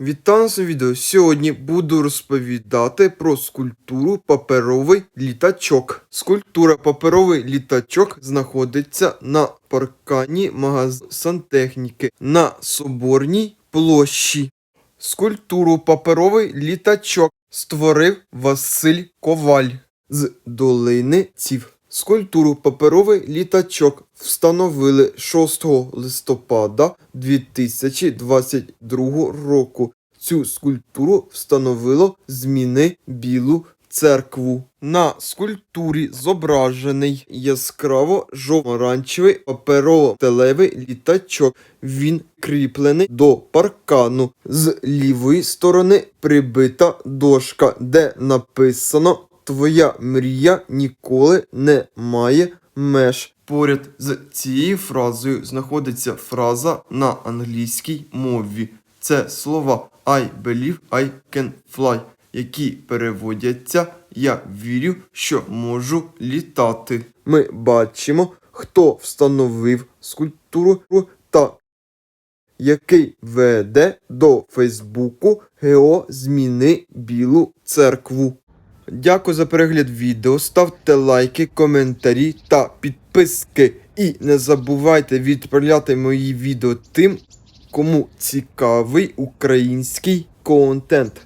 Вітаю на своєму відео. Сьогодні буду розповідати про скульптуру паперовий літачок. Скульптура паперовий літачок знаходиться на паркані магазину сантехніки на Соборній площі. Скульптуру паперовий літачок створив Василь Коваль з долини Ців. Скульптуру паперовий літачок встановили 6 листопада 2022 року. Цю скульптуру встановило зміни Білу церкву. На скульптурі зображений яскраво жовто-оранжевий паперово-телевий літачок. Він кріплений до паркану. З лівої сторони прибита дошка, де написано Твоя мрія ніколи не має меж. Поряд з цією фразою знаходиться фраза на англійській мові. Це слова I believe I can fly, які переводяться Я вірю, що можу літати. Ми бачимо, хто встановив скульптуру та який веде до Фейсбуку ГЕО Зміни Білу церкву. Дякую за перегляд відео. Ставте лайки, коментарі та підписки. І не забувайте відправляти мої відео тим, кому цікавий український контент.